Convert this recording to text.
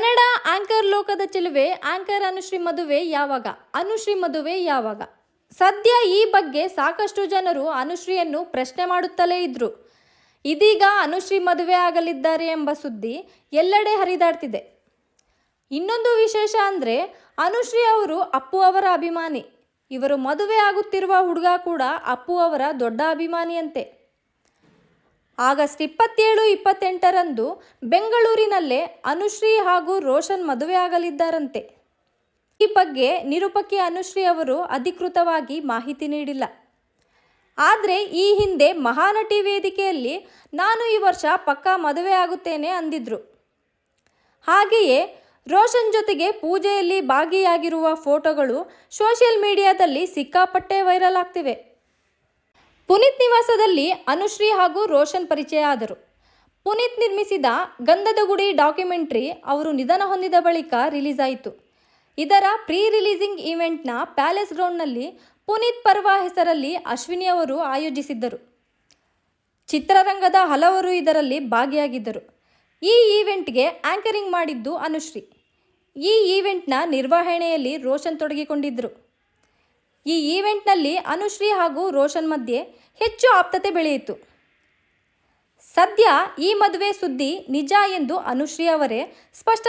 Kannada anchor ಲೋಕದ ಚೆಲುವೆ, anchor Anushree ಮದುವೆ ಯಾವಾಗ? ಅನುಶ್ರೀ ಮದುವೆ ಯಾವಾಗ? ಸದ್ಯ ಈ ಬಗ್ಗೆ ಸಾಕಷ್ಟು ಜನರು ಅನುಶ್ರೀಯನ್ನು ಪ್ರಶ್ನೆ ಮಾಡುತ್ತಲೇ ಇದ್ರು. ಇದೀಗ ಅನುಶ್ರೀ ಮದುವೆ ಆಗಲಿದ್ದಾರೆ ಎಂಬ ಸುದ್ದಿ ಎಲ್ಲೆಡೆ ಹರಿದಾಡ್ತಿದೆ. ಇನ್ನೊಂದು ವಿಶೇಷ ಅಂದರೆ, ಅನುಶ್ರೀ ಅವರು ಅಪ್ಪು ಅವರ ಅಭಿಮಾನಿ. ಇವರು ಮದುವೆ ಆಗುತ್ತಿರುವ ಹುಡುಗ ಕೂಡ ಅಪ್ಪು ಅವರ ದೊಡ್ಡ ಅಭಿಮಾನಿಯಂತೆ. ಆಗಸ್ಟ್ ಇಪ್ಪತ್ತೇಳು, ಇಪ್ಪತ್ತೆಂಟರಂದು ಬೆಂಗಳೂರಿನಲ್ಲೇ ಅನುಶ್ರೀ ಹಾಗೂ ರೋಷನ್ ಮದುವೆ ಆಗಲಿದ್ದಾರಂತೆ ಈ ಬಗ್ಗೆ ನಿರೂಪಕಿ ಅನುಶ್ರೀ ಅವರು ಅಧಿಕೃತವಾಗಿ ಮಾಹಿತಿ ನೀಡಿಲ್ಲ. ಆದರೆ ಈ ಹಿಂದೆ ಮಹಾನಟಿ ವೇದಿಕೆಯಲ್ಲಿ, ನಾನು ಈ ವರ್ಷ ಪಕ್ಕಾ ಮದುವೆ ಆಗುತ್ತೇನೆ ಅಂದಿದ್ರು. ಹಾಗೆಯೇ ರೋಷನ್ ಜೊತೆಗೆ ಪೂಜೆಯಲ್ಲಿ ಭಾಗಿಯಾಗಿರುವ ಫೋಟೋಗಳು ಸೋಷಿಯಲ್ ಮೀಡಿಯಾದಲ್ಲಿ ಸಿಕ್ಕಾಪಟ್ಟೆ ವೈರಲ್ ಆಗ್ತಿವೆ. ಪುನೀತ್ ನಿವಾಸದಲ್ಲಿ ಅನುಶ್ರೀ ಹಾಗೂ ರೋಷನ್ ಪರಿಚಯ ಆದರು. ಪುನೀತ್ ನಿರ್ಮಿಸಿದ ಗಂಧದ ಗುಡಿ ಡಾಕ್ಯುಮೆಂಟ್ರಿ ಅವರು ನಿಧನ ಹೊಂದಿದ ಬಳಿಕ ರಿಲೀಸ್ ಆಯಿತು ಇದರ ಪ್ರೀ ರಿಲೀಸಿಂಗ್ ಈವೆಂಟ್ನ ಪ್ಯಾಲೇಸ್ ಗ್ರೌಂಡ್ನಲ್ಲಿ ಪುನೀತ್ ಪರ್ವ ಹೆಸರಲ್ಲಿ ಅಶ್ವಿನಿ ಅವರು ಆಯೋಜಿಸಿದ್ದರು. ಚಿತ್ರರಂಗದ ಹಲವರು ಇದರಲ್ಲಿ ಭಾಗಿಯಾಗಿದ್ದರು. ಈ ಈವೆಂಟ್ಗೆ ಆಂಕರಿಂಗ್ ಮಾಡಿದ್ದು ಅನುಶ್ರೀ. ಈ ಈವೆಂಟ್ನ ನಿರ್ವಹಣೆಯಲ್ಲಿ ರೋಷನ್ ತೊಡಗಿಕೊಂಡಿದ್ದರು ಈ ಈವೆಂಟ್ನಲ್ಲಿ ಅನುಶ್ರೀ ಹಾಗೂ ರೋಷನ್ ಮಧ್ಯೆ ಹೆಚ್ಚು ಆಪ್ತತೆ ಬೆಳೆಯಿತು. ಸದ್ಯ ಈ ಮದುವೆ ಸುದ್ದಿ ನಿಜ ಎಂದು ಅನುಶ್ರೀ ಅವರೇ ಸ್ಪಷ್ಟ